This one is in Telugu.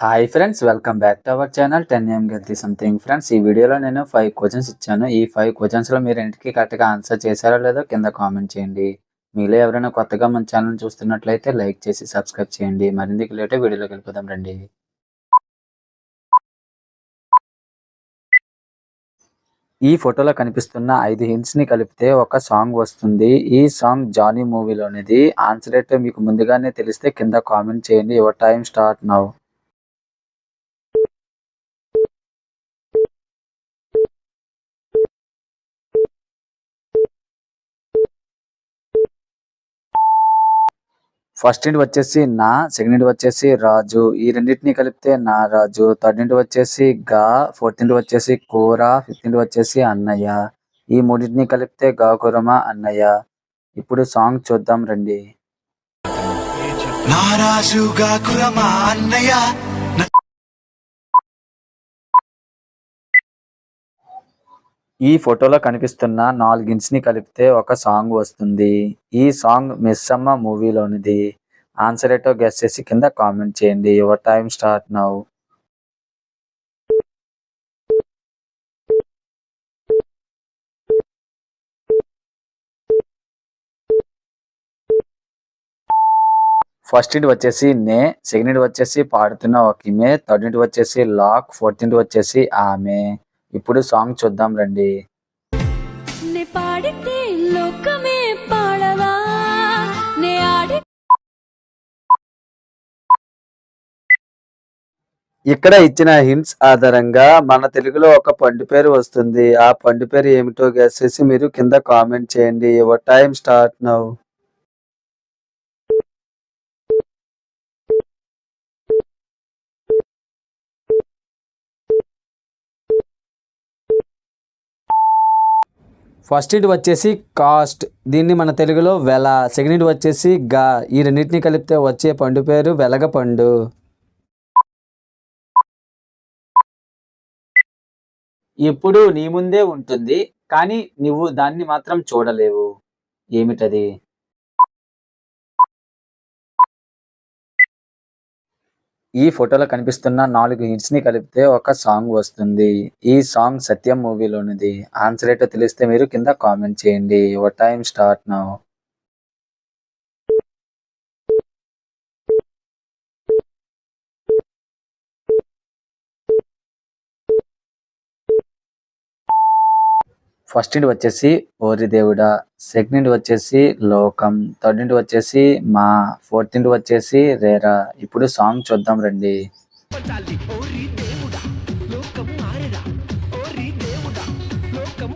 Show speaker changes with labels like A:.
A: Hi friends welcome back to our channel ten M గెల్తీ something friends ఈ వీడియోలో నేను ఫైవ్ క్వశ్చన్స్ ఇచ్చాను. ఈ ఫైవ్ క్వశ్చన్స్లో మీరు ఇంటికి కరెక్ట్గా ఆన్సర్ చేశారో లేదో కింద కామెంట్ చేయండి. మీలో ఎవరైనా కొత్తగా మన ఛానల్ చూస్తున్నట్లయితే లైక్ చేసి సబ్స్క్రైబ్ చేయండి. మరింత లేటే వీడియోలోకి వెళ్ళిపోదాం రండి. ఈ ఫోటోలో కనిపిస్తున్న ఐదు హింట్స్ని కలిపితే ఒక సాంగ్ వస్తుంది. ఈ సాంగ్ జానీ మూవీలోనిది ఆన్సర్ అయితే మీకు ముందుగానే తెలిస్తే కింద కామెంట్ చేయండి. Your time start now first ఇంటి వచ్చేసి నా సెకండ్ ఇంటి వచ్చేసి రాజు ఈ రెండింటిని కలిపితే నా రాజు థర్డ్ ఇంటి వచ్చేసి గా ఫోర్త్ ఇంటి వచ్చేసి కూర ఫిఫ్త్ ఇంటి వచ్చేసి అన్నయ్య. ఈ మూడింటిని కలిపితే గా గాకురమ అన్నయ్య. ఇప్పుడు సాంగ్ చూద్దాం రండి.
B: నారాజుగా కురమా అన్నయ్య.
A: ఈ ఫోటోలో కనిపిస్తున్న నాలుగించిని ని కలిపితే ఒక సాంగ్ వస్తుంది. ఈ సాంగ్ మిస్సమ్మ మూవీలోనిది. ఆన్సర్ ఏటో గెస్ చేసి కింద కామెంట్ చేయండి. Your time start now first ఇంటి వచ్చేసి నే సెకండ్ ఇంటి వచ్చేసి పాడుతున్న ఒక ఈమె థర్డ్ ఇంటి వచ్చేసి లాక్ ఫోర్త్ ఇంటి వచ్చేసి ఆమె. ఇప్పుడు సాంగ్ చూద్దాం రండి. ఇక్కడ ఇచ్చిన హింట్స్ ఆధారంగా మన తెలుగులో ఒక పండు పేరు వస్తుంది. ఆ పండు పేరు ఏమిటో గెస్ చేసి మీరు కింద కామెంట్ చేయండి. Your time start now first it వచ్చేసి కాస్ట్. దీన్ని మన తెలుగులో వెల. సెకండ్ ఇట్ వచ్చేసి గా. ఈ రెండింటిని కలిపితే వచ్చే పండు పేరు వెలగపండు ఎప్పుడు నీ ముందే ఉంటుంది కానీ నువ్వు దాన్ని మాత్రం చూడలేవు. ఏమిటది? ఈ ఫోటోలో కనిపిస్తున్న నాలుగు హిట్స్ని కలిపితే ఒక సాంగ్ వస్తుంది. ఈ సాంగ్ సత్యం మూవీలోనిది. ఆన్సర్ ఏంటో తెలిస్తే మీరు కింద కామెంట్ చేయండి. ఓ టైం స్టార్ట్ నౌ ఫస్ట్ ఇంటి వచ్చేసి ఓరి దేవుడా సెకండ్ ఇంటి వచ్చేసి లోకం థర్డ్ ఇంటి వచ్చేసి మా ఫోర్త్ ఇంటి వచ్చేసి రేరా. ఇప్పుడు సాంగ్ చూద్దాం రండి.